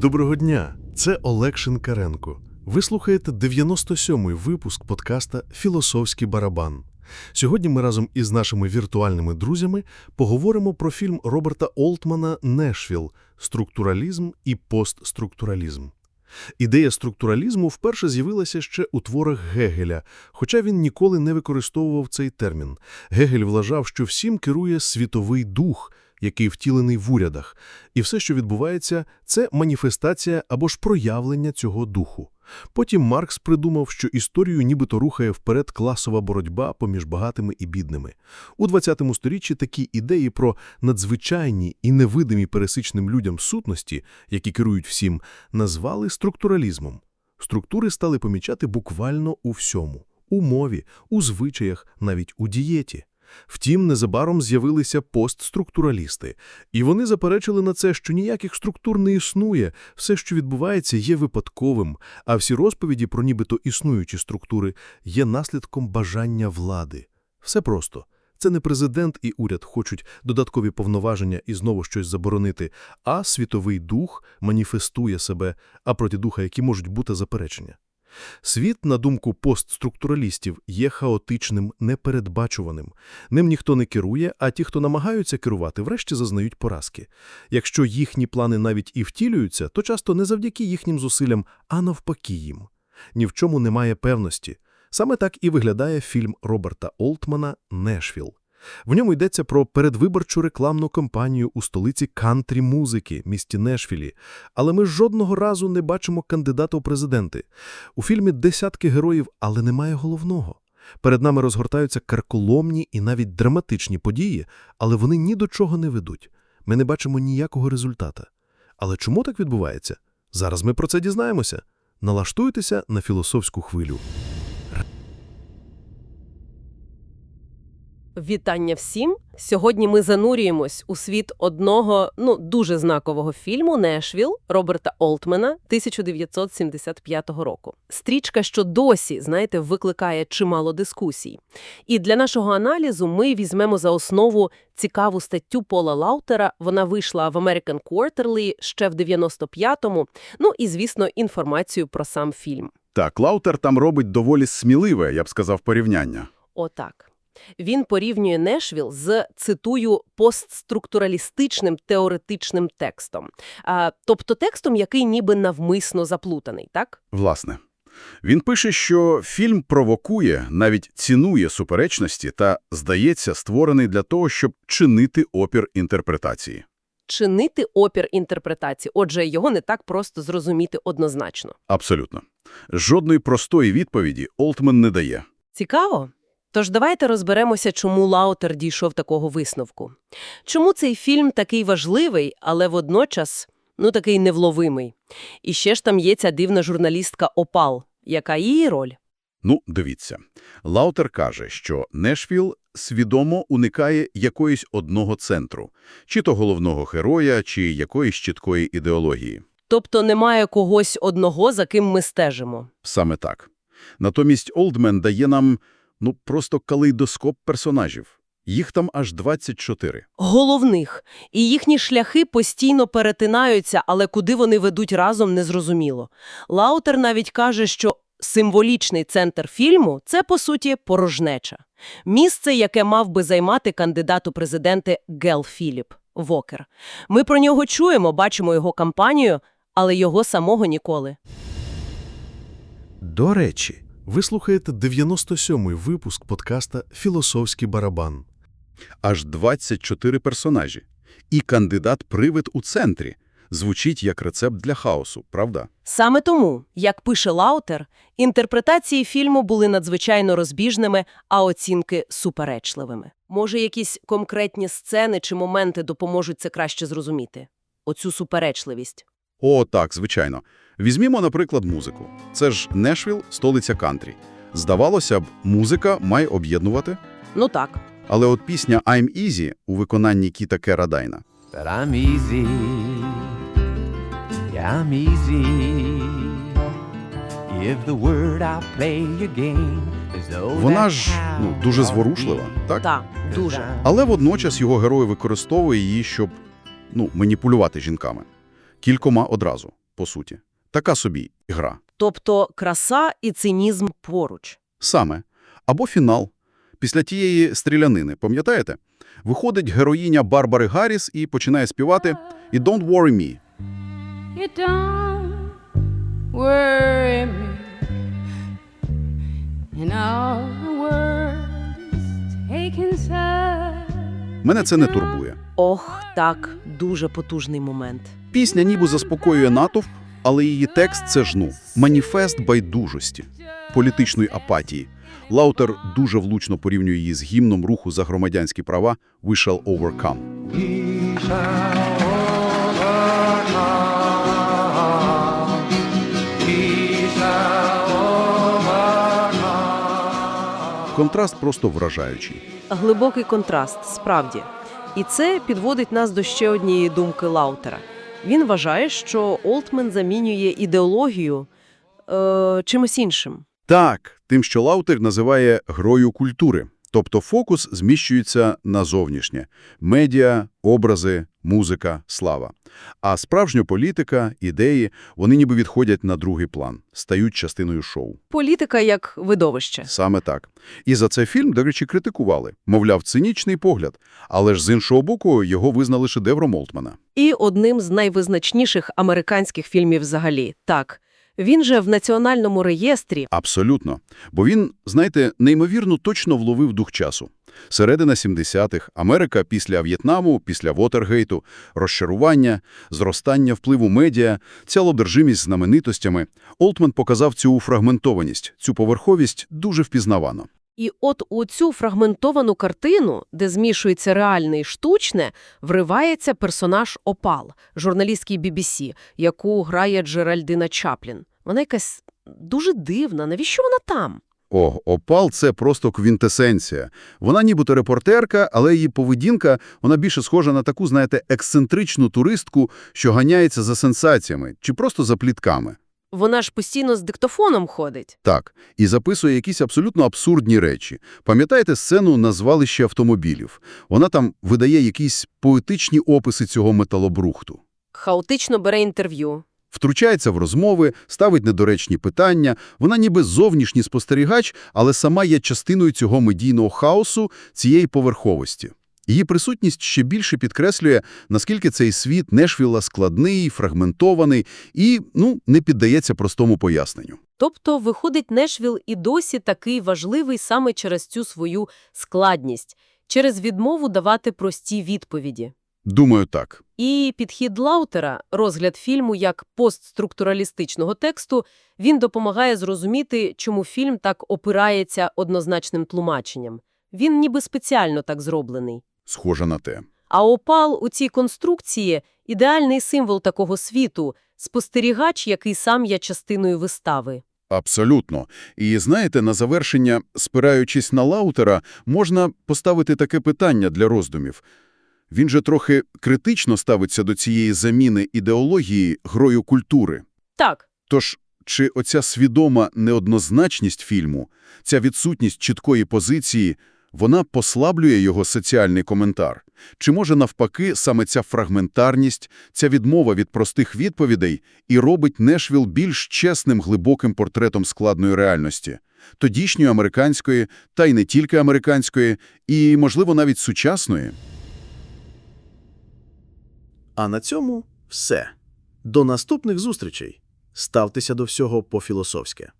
Доброго дня! Це Олег Шинкаренко. Ви слухаєте 97-й випуск подкаста Філософський барабан. Сьогодні ми разом із нашими віртуальними друзями поговоримо про фільм Роберта Олтмана «Нешвіл. Структуралізм і постструктуралізм. Ідея структуралізму вперше з'явилася ще у творах Гегеля, хоча він ніколи не використовував цей термін. Гегель вважав, що всім керує світовий дух, який втілений в урядах, і все, що відбувається, це маніфестація або ж проявлення цього духу. Потім Маркс придумав, що історію нібито рухає вперед класова боротьба поміж багатими і бідними. У 20 сторіччі такі ідеї про надзвичайні і невидимі пересичним людям сутності, які керують всім, назвали структуралізмом. Структури стали помічати буквально у всьому – у мові, у звичаях, навіть у дієті. Втім, незабаром з'явилися постструктуралісти, і вони заперечили на це, що ніяких структур не існує, все, що відбувається, є випадковим, а всі розповіді про нібито існуючі структури є наслідком бажання влади. Все просто. Це не президент і уряд хочуть додаткові повноваження і знову щось заборонити, а світовий дух маніфестує себе, а проти духа, які можуть бути заперечення. Світ, на думку постструктуралістів, є хаотичним, непередбачуваним. Ним ніхто не керує, а ті, хто намагаються керувати, врешті зазнають поразки. Якщо їхні плани навіть і втілюються, то часто не завдяки їхнім зусиллям, а навпаки їм. Ні в чому немає певності. Саме так і виглядає фільм Роберта Олтмана «Нешвіл». В ньому йдеться про передвиборчу рекламну кампанію у столиці кантрі-музики, місті Нешфілі. Але ми жодного разу не бачимо кандидата у президенти. У фільмі десятки героїв, але немає головного. Перед нами розгортаються карколомні і навіть драматичні події, але вони ні до чого не ведуть. Ми не бачимо ніякого результата. Але чому так відбувається? Зараз ми про це дізнаємося. Налаштуйтеся на філософську хвилю. Вітання всім! Сьогодні ми занурюємось у світ одного, ну, дуже знакового фільму «Нешвіл» Роберта Олтмена 1975 року. Стрічка, що досі, знаєте, викликає чимало дискусій. І для нашого аналізу ми візьмемо за основу цікаву статтю Пола Лаутера. Вона вийшла в American Quarterly ще в 95-му. Ну і, звісно, інформацію про сам фільм. Так, Лаутер там робить доволі сміливе, я б сказав, порівняння. Отак. Він порівнює Нешвіл з, цитую, постструктуралістичним теоретичним текстом. А, тобто текстом, який ніби навмисно заплутаний, так? Власне. Він пише, що фільм провокує, навіть цінує суперечності та, здається, створений для того, щоб чинити опір інтерпретації. Чинити опір інтерпретації. Отже, його не так просто зрозуміти однозначно. Абсолютно. Жодної простої відповіді Олтман не дає. Цікаво? Тож давайте розберемося, чому Лаутер дійшов такого висновку. Чому цей фільм такий важливий, але водночас, ну, такий невловимий. І ще ж там є ця дивна журналістка Опал. Яка її роль? Ну, дивіться. Лаутер каже, що Нешвіл свідомо уникає якоїсь одного центру, чи то головного героя, чи якоїсь чіткої ідеології. Тобто немає когось одного, за ким ми стежимо. Саме так. Натомість Олдмен дає нам, ну, просто калейдоскоп персонажів. Їх там аж 24. Головних. І їхні шляхи постійно перетинаються, але куди вони ведуть разом, незрозуміло. Лаутер навіть каже, що символічний центр фільму – це, по суті, порожнеча. Місце, яке мав би займати кандидат у президенти Гел Філіп, Вокер. Ми про нього чуємо, бачимо його кампанію, але його самого ніколи. До речі, ви слухаєте 97-й випуск подкаста «Філософський барабан». Аж 24 персонажі. І кандидат-привид у центрі. Звучить як рецепт для хаосу, правда? Саме тому, як пише Лаутер, інтерпретації фільму були надзвичайно розбіжними, а оцінки суперечливими. Може, якісь конкретні сцени чи моменти допоможуть це краще зрозуміти? Оцю суперечливість. О, так, звичайно. Візьмімо, наприклад, музику. Це ж Нешвіл, столиця кантрі. Здавалося б, музика має об'єднувати. Ну так. Але от пісня «I'm Easy» у виконанні Кіта Кера Дайна But I'm easy. Yeah, I'm easy. If the word I play your game Вона ж, ну, дуже зворушлива, так? Так, дуже. Але водночас його герой використовує її, щоб ну, маніпулювати жінками. Кількома одразу. по суті. Така собі гра. Тобто краса і цинізм поруч. Саме. Або фінал. Після тієї стрілянини, пам'ятаєте? Виходить героїня Барбари Гарріс і починає співати «І don't worry me». You don't worry me, and all the world taken. Мене це не турбує. Ох, так, дуже потужний момент. Пісня ніби заспокоює натовп, але її текст – це ж, ну, маніфест байдужості, політичної апатії. Лаутер дуже влучно порівнює її з гімном руху за громадянські права «We shall overcome». Контраст просто вражаючий. Глибокий контраст, справді. І це підводить нас до ще однієї думки Лаутера. Він вважає, що Олтмен замінює ідеологію е, чимось іншим. Так, тим, що Лаутер називає грою культури. Тобто фокус зміщується на зовнішнє – медіа, образи, музика, слава. А справжня політика, ідеї, вони ніби відходять на другий план, стають частиною шоу. Політика як видовище. Саме так. І за це фільм, до речі, критикували. Мовляв, цинічний погляд. Але ж з іншого боку, його визнали шедевром Олтмана. І одним з найвизначніших американських фільмів взагалі. Так, він же в національному реєстрі. Абсолютно. Бо він, знаєте, неймовірно точно вловив дух часу. Середина 70-х, Америка після В'єтнаму, після Вотергейту, розчарування, зростання впливу медіа, ця лодержимість знаменитостями. Олтман показав цю фрагментованість, цю поверховість дуже впізнавано. І от у цю фрагментовану картину, де змішується реальне і штучне, вривається персонаж Опал, журналістській BBC, яку грає Джеральдина Чаплін. Вона якась дуже дивна. Навіщо вона там? О, Опал – це просто квінтесенція. Вона нібито репортерка, але її поведінка, вона більше схожа на таку, знаєте, ексцентричну туристку, що ганяється за сенсаціями чи просто за плітками. Вона ж постійно з диктофоном ходить. Так, і записує якісь абсолютно абсурдні речі. Пам'ятаєте сцену на звалищі автомобілів? Вона там видає якісь поетичні описи цього металобрухту. Хаотично бере інтерв'ю. Втручається в розмови, ставить недоречні питання. Вона ніби зовнішній спостерігач, але сама є частиною цього медійного хаосу, цієї поверховості. Її присутність ще більше підкреслює, наскільки цей світ Нешвіла складний, фрагментований і, ну, не піддається простому поясненню. Тобто, виходить, Нешвіл і досі такий важливий саме через цю свою складність, через відмову давати прості відповіді. Думаю, так. І підхід Лаутера, розгляд фільму як постструктуралістичного тексту, він допомагає зрозуміти, чому фільм так опирається однозначним тлумаченням. Він ніби спеціально так зроблений. Схоже на те. А опал у цій конструкції – ідеальний символ такого світу, спостерігач, який сам є частиною вистави. Абсолютно. І знаєте, на завершення, спираючись на Лаутера, можна поставити таке питання для роздумів. Він же трохи критично ставиться до цієї заміни ідеології грою культури. Так, Тож, чи оця свідома неоднозначність фільму, ця відсутність чіткої позиції, вона послаблює його соціальний коментар? Чи може навпаки саме ця фрагментарність, ця відмова від простих відповідей і робить Нешвіл більш чесним глибоким портретом складної реальності? Тодішньої американської, та й не тільки американської, і, можливо, навіть сучасної? А на цьому все. До наступних зустрічей. Ставтеся до всього по-філософськи.